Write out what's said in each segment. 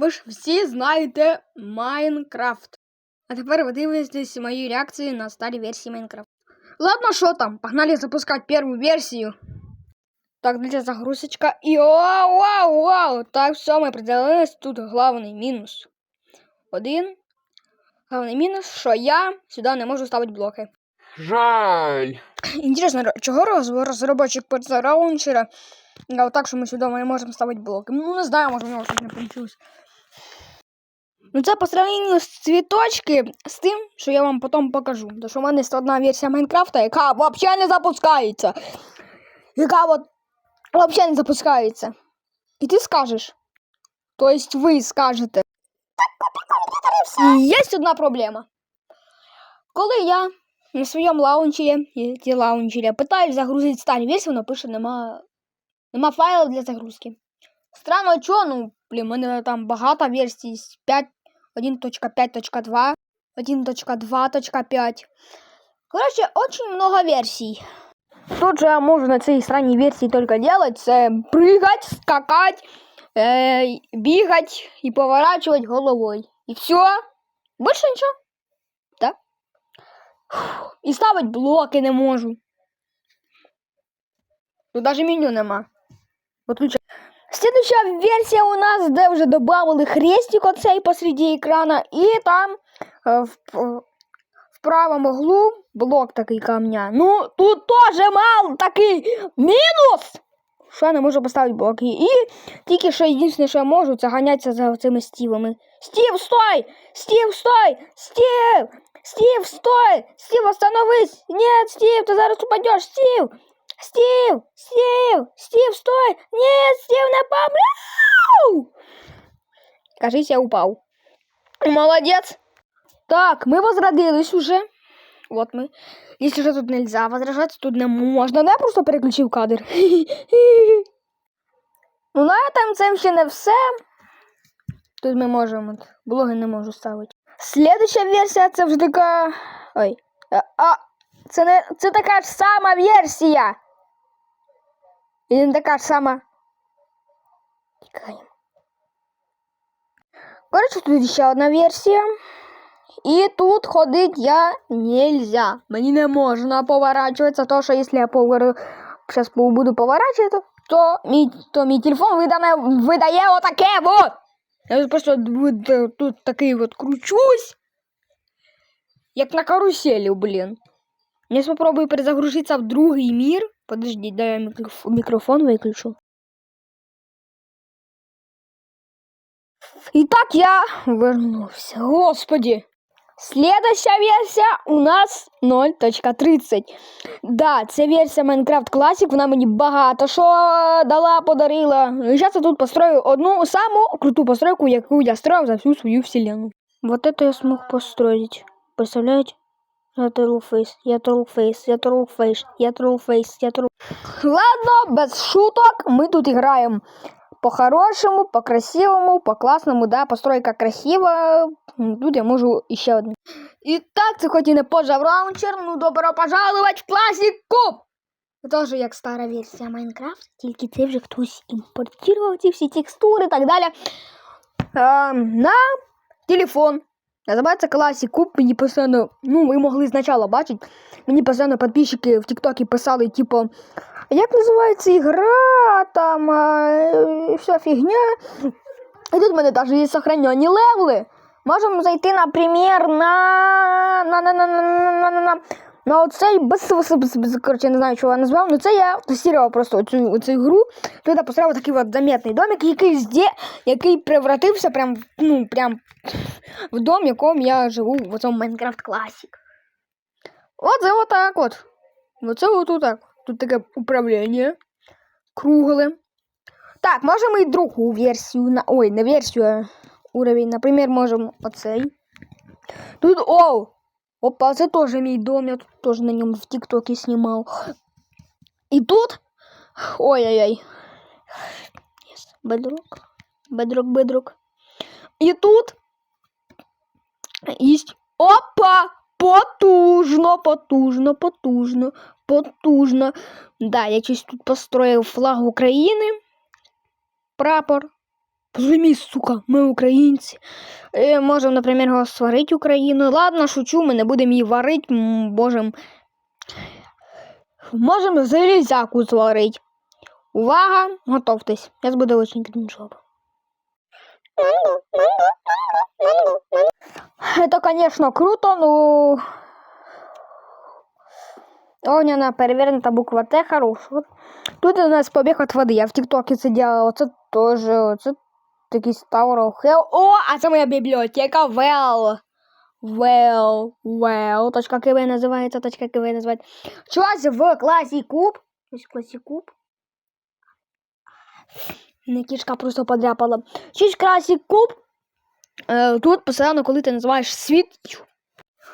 Ви ж всі знаєте Майнкрафт. А тепер ви дивитесь мої реакції на старі версії Майнкрафт. Ладно, що там, погнали запускати першу версію. Так, для загрузочка. І вау, вау, вау! Так, все, ми приділились. Тут головний мінус. Один. Головний мінус, що я сюди не можу ставити блоки. Жаль. Інтересно, чого роз- розробочик PC раунчера а так, що ми сюди не можемо ставити блоки? Ну, не знаю, може, у нього щось не вийшло. Ну, це по сравненню з цвіточки з тим, що я вам потім покажу. Тому що в мене одна версія Майнкрафта, яка взагалі не запускається. Яка от взагалі не запускається. І ти скажеш. Тобто ви скажете. І є одна проблема. Коли я на своєму лаунчері, ті лаунчері, питаю загрузити старі версії, воно пише, нема, нема файлів для загрузки. Странно, чого, ну, блін, у мене там багато версій 5, 1.5.2, 1.2.5. Короче, очень много версий. Тут же можу на цій странній версії тільки делать, це прыгать, скакать, е, бігать і поворачувати головою. І все. Більше нічого. Так? І ставити блоки не можу. Тут навіть меню нема. Выключай. Следующая версия у нас, де вже добавили хрестик оцей посреди екрана, і там е, в, п- в правому углу блок такий камня. Ну, тут теж мал такий мінус. Що я не можу поставити блоки. І тільки що єдине, що я можу, це ганятися за цими стівами. Стів, стой! Стів, стой! Стів! Стів, стой! Стів, остановись! Нет, Стів, ти зараз упадеш! Стів! Стів! Стів! Стів, стой! Нет, Стів, не помру! Кажись, я упав. Молодець! Так, ми возродились уже. Вот мы. Если же тут нельзя возражаться, тут не можна. Ну, я просто переключив кадр. ну, на этом це ще не все. Тут ми можемо. от, Блоги не можу ставити. Следующа версія це вже така. Ой. А, а це не це така ж сама версія. І не така ж сама. Тікаємо. Коротше, тут ще одна версія. І тут ходить я нельзя. Мені не можна поворачуватися, то що якщо я повер... зараз буду поворачувати, то мій, то мій телефон видане, видає отаке вот. Я просто вот тут такий вот кручусь. Як на каруселі, блін. Я спробую перезагрузитися в другий мір. Подожди, дай я мікроф- мікрофон виключу. І так я вернувся. Господи. Следующая версія у нас 0.30. Да, це версія Minecraft Classic, вона мені багато що дала, подарила. І зараз я тут построю одну саму круту постройку, яку я строїв за всю свою вселенную. Вот это я смог построить. Представляете? Я троллфейс, я троллфейс, я троллфейс, я троллфейс, я тролл... Ладно, без шуток, мы тут играем по-хорошему, по-красивому, по-класному, да, постройка красива. Тут я можу іще одне. І так, це хоч і не пожав раунчер, ну добро пожаловать в класіку! Це теж як стара версія Майнкрафт, тільки це вже хтось імпортував ці всі текстури і так далі. А, на телефон. Називається Classic Cup. Мені постійно, ну, ви могли спочатку бачити, мені постійно підписчики в ТикТокі писали, типу, як називається ігра, там, а, е, вся фігня. І тут в мене навіть є сохранені левели. Можемо зайти, наприклад, на. на, на, на, на, на, на, на, на оцей без, коротше, я не знаю, чого я назвав, ну це я тестував просто оцю, оцю ігру. Туди поставив такий от заметний домик, який який превратився прям, ну, прям в дом, в якому я живу в цьому Майнкрафт Classic. Оце отак от. Оце от отак. Тут таке управління. Кругле. Так, можемо і другу версію. На... Ой, не версію, а уровень. Наприклад, можемо оцей. Тут, о! Опа, це теж мій дом, я тут теж на ньому в ТикТоке знімав. І тут. Ой-ой-ой. Yes. Бедрок. Бедрок, бедрок. І тут. Есть. Опа! Потужно, потужно, потужно, потужно. Да, я щось тут построїв флаг України. Прапор. Позумій, сука, ми українці. Е, можемо, наприклад, сварити Україну. Ладно, шучу, ми не будемо її варити, божем. Можемо залізяку зварити. Увага, готовтесь. Зараз буде дуже крінжово. Это, конечно, круто, но... Огняна перевернута буква Т хорош. Вот. Тут у нас побіг від води. Я в ТикТоке це делала. Оце теж. Оце такий Tower Hell. О, а це моя бібліотека. Well. Well. Well. Точка КВ називається. Точка КВ називається. Щось в класі куб. Щось в куб. Не кішка просто подряпала. Щось в класі куб. Е, тут постоянно, коли ти називаєш світ.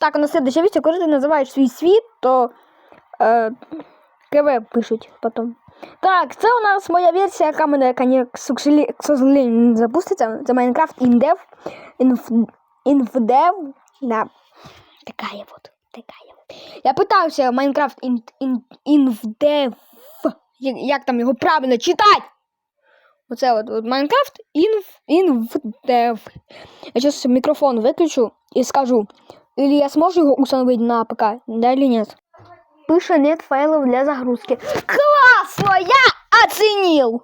Так, на следующее відео, коли ти називаєш свій світ, то е, КВ пишуть потім. Так, це у нас моя версія, яка мене, к сожалению, не запуститься. Це Minecraft InDev. Inf, InfDev. Да. Вот. Такая. Я питався Minecraft in, in, Як, як там його правильно читати? Оце от, от Майнкрафт Inf, InfDev. Я сейчас микрофон выключу и скажу, или я зможу его установить на ПК, да или нет. Пише нет файлов для загрузки. Классно, я оценил!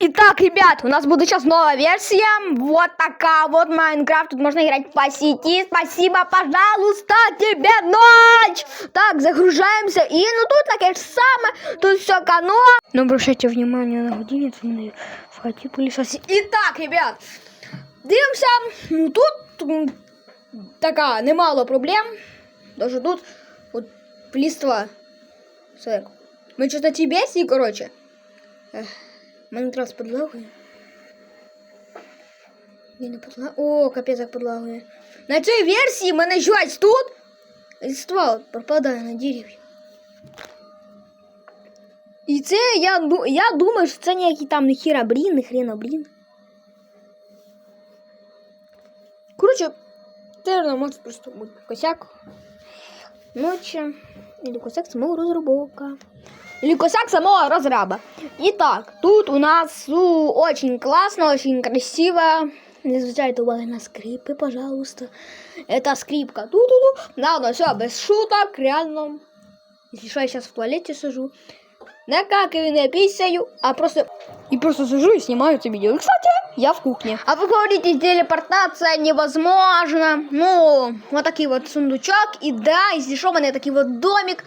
Итак, ребят, у нас будет сейчас новая версия. Вот такая вот Майнкрафт. Тут можно играть по сети. Спасибо, пожалуйста, тебе ночь! Так, загружаемся. И ну тут такое же самое. Тут все кано. Но обращайте внимание на годинницу. ну, В хате пылесосе. Итак, ребят, дивимося. Ну тут м, така немало проблем. Даже тут от пліства. Все. Ми чистоті бесі, коротше. Ех, Майнкрафт з подлагою. Він не подлага. О, капець як подлагує. На цій версії в мене щось тут. Ствол пропадає на дерев'я. І це я, ду- я думаю, що це ніякий там не хіраблін, не хреноблін. Коротше, це може просто бути косяк. Ночі. Или косяк самого розробника. Или косяк самого разраба. Итак, тут у нас ну, очень классно, очень красиво. Не звучайте уваги на скрипы, пожалуйста. Это скрипка. Ту-ту-ту. Да, но все, без шуток, реально. Если что, я сейчас в туалете сижу. Не какаю, не писаю, а просто... И просто сижу и снимаю это видео. И, кстати, я в кухне. А вы говорите, телепортация невозможно. Ну, вот такой вот сундучок. И да, если что, у меня такой вот домик.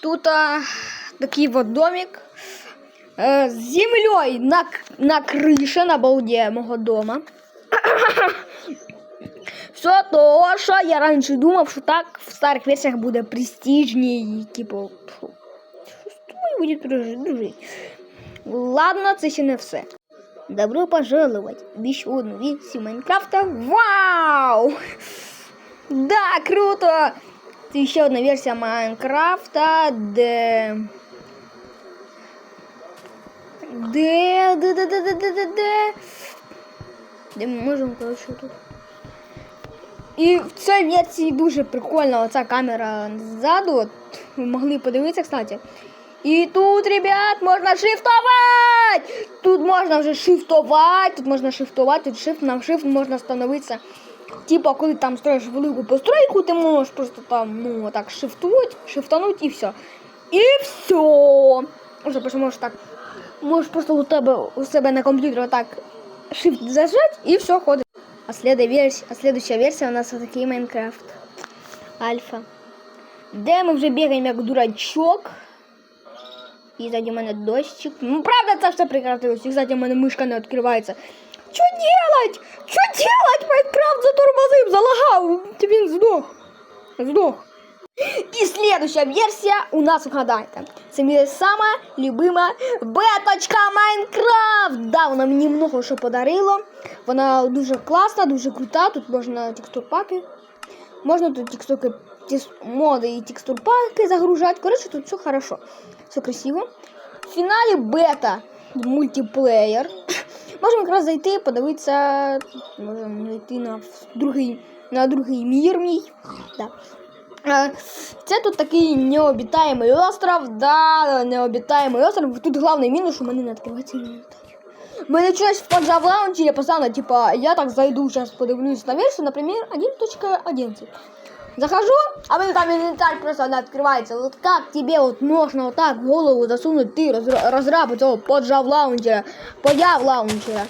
Тут а, такий вот домик. Э, с землей на, к- на крыше, на балде мого дома. Все то, що я раніше думав, що так в старих версіях буде престижній, типу. фу, Що з тобою буде дружити? дружити? Ладно, це ще не все. Добро пожаловать в еще одну версию Майнкрафта. Вау! Да, круто! Это еще одна версия Майнкрафта, де... Де, де, де, де, де, де, де, де. Де ми можемо, коротше, тут. І в цій версії дуже прикольна оця камера ззаду. От, ви могли подивитися, кстати. І тут, ребят, можна шифтувати! Тут можна вже шифтувати, тут можна шифтувати, тут шифт на шифт можна становитися. Типа, коли там строїш велику постройку, ти можеш просто там, ну, так шифтувати, шифтануть і все. І все. Може, просто можеш так. Можеш просто у тебе у себе на комп'ютері отак shift зажать і все ходить. А, следуя версия, а следующая версия у нас вот такий Майнкрафт. Альфа. Де ми вже бігаємо як дурачок. І ззаді в мене дощик. Ну, правда, це все прекратилось. І, кстати, у мене мишка не відкривається. Що делать? Що делать? Майнкрафт затормозив, залагав. Та Він здох. І следующая версія у нас, вгадайте, це моя сама любима беточка Майнкрафт. Да, вона мені много що подарило. Вона дуже класна, дуже крута. Тут можна текстурпаки. Можна тут текстурки, текст- моди і текстурпаки загружати. Коротше, тут все хорошо. Все красиво. В фіналі бета мультиплеєр. Можемо якраз зайти, подивитися. Можемо зайти на другий, на другий мір мій. Да. Е, Це тут такий необітаємий остров, да, необітаємий остров. Тут головний мінус, що мене не відкривається. Мене щось в поджав лаунчере постоянно, типа, я так зайду, сейчас подивлюсь на версию, например, 1.11. Захожу, а мене там инвентарь просто она открывается. Вот как тебе вот можно вот так в голову засунуть ты, разра- разраб цього поджав лаунчера, появ лаунчера.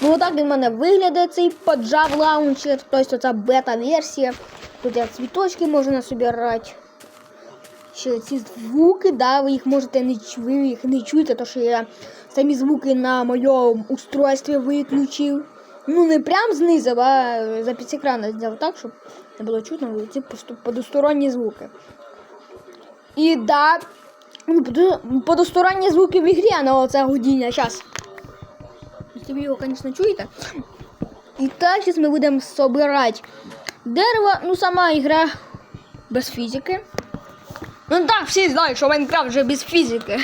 Ну, отак він в мене виглядає цей поджав лаунчер, тобто це бета-версія. Тут я цвіточки можна насобирати. Ще ці звуки, да, ви їх можете не, ви їх не чуєте, тому що я самі звуки на моєму устройстві виключив. Ну, не прям знизу, а за екрана зробив так, щоб не було чутно ці подосторонні звуки. І да, ну, подосторонні звуки в ігрі, на оце гудіння. Зараз. Если вы его, конечно, чуете. Итак, сейчас мы будем собирать дерево. Ну, сама игра без физики. Ну так, всі знають, що Майнкрафт вже без фізики.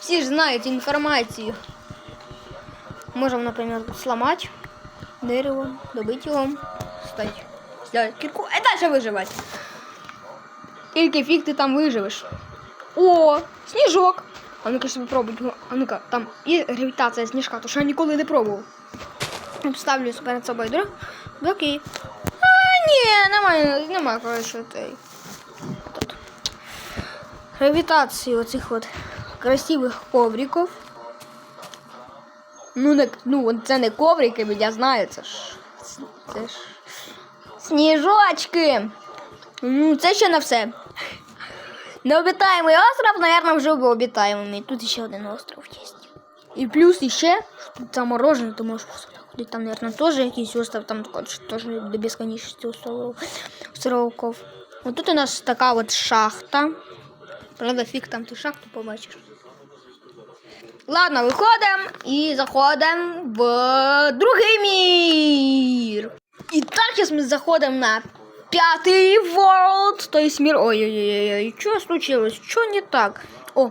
Всі ж знають інформацію. Можемо, наприклад, сломати дерево, добити його, стати, сделать кірку, і далі виживати. Тільки фіг ти там виживеш. О, сніжок. А ну-ка собі пробуй. А ну-ка, там є гравітація сніжка, то що я ніколи не пробував. Ставлю перед собою друг. Окей. Ні, немає, немає, коротше, той. Тут. Гравітації оцих от красивих ковриків. Ну, не, ну, це не коврики, я знаю, це ж. Це ж. Сніжочки. Ну, це ще не все. Необитаємий остров, наверное, вже був обітаємий. Тут ще один остров є. І плюс іще, що тут заморожений, ти можеш просто. Там, наверное, теж якийсь остров, там також теж до безконечності островів. островков. От тут у нас така от шахта. Правда, фіг там ти шахту побачиш. Ладно, виходимо і заходимо в другий мір. І так, зараз ми на п'ятий world, то есть мир. Ой-ой-ой, что случилось? Что не так? О,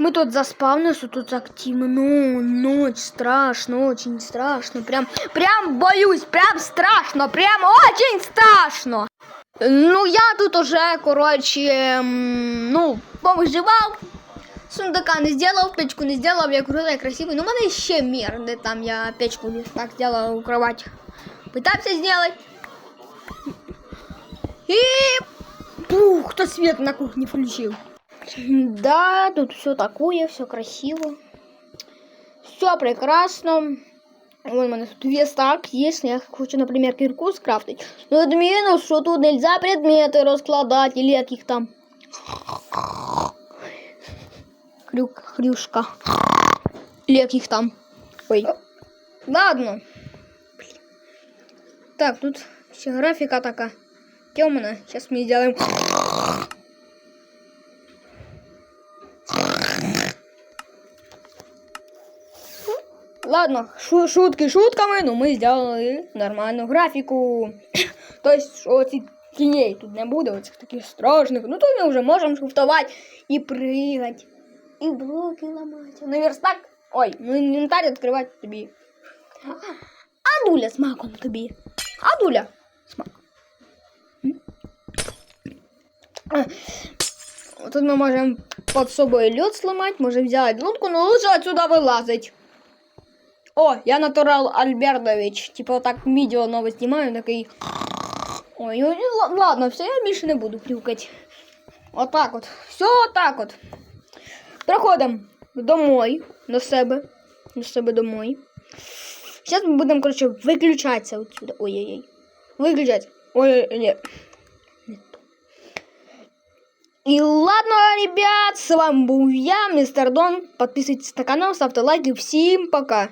мы тут заспавнились, тут так темно, ночь, страшно, очень страшно. Прям, прям боюсь, прям страшно, прям очень страшно. Ну, я тут уже, короче, ну, повиживав. Сундука не сделал, печку не сделал, я крутой, красивый. Ну, у мене ще мір, де там я печку так сделала у кровати. Пытался сделать. И пух, кто свет на кухне включил. Да, тут все такое, все красиво. Все прекрасно. Вон у меня тут верстак есть, я хочу, например, кирку скрафтить. Но это минус, что тут нельзя предметы раскладать или каких там. Хрюк, хрюшка. Или каких там. Ой. Ладно. Так, тут ще графіка така темна. Сейчас мы сделаем. Ладно, шу- шутки шутками, но мы сделали нормальную графіку. Тобто, що ці тіней тут не буде, оцих таких страшних. Ну, то ми вже можемо шуфтувати і пригати, і блоки ламати. На верстак. Ой, ну інвентар відкривати тобі. А дуля з маком тобі. А дуля смак. М? А, вот Тут мы можем под собой лед сломать, можем взять лодку, но лучше отсюда вылазить. О, я натурал Альбертович. Типа вот так видео новое снимаю, такой. Ой, ой, ладно, все, я більше не буду хрюкать. Вот так вот. Все вот так вот. Проходим домой до себе. До себе домой. Сейчас мы будем, короче, выключаться отсюда. Ой-ой-ой. Выключать. Ой, нет. И ладно, ребят, с вами был я, мистер Дон. Подписывайтесь на канал, ставьте лайки. Всем пока.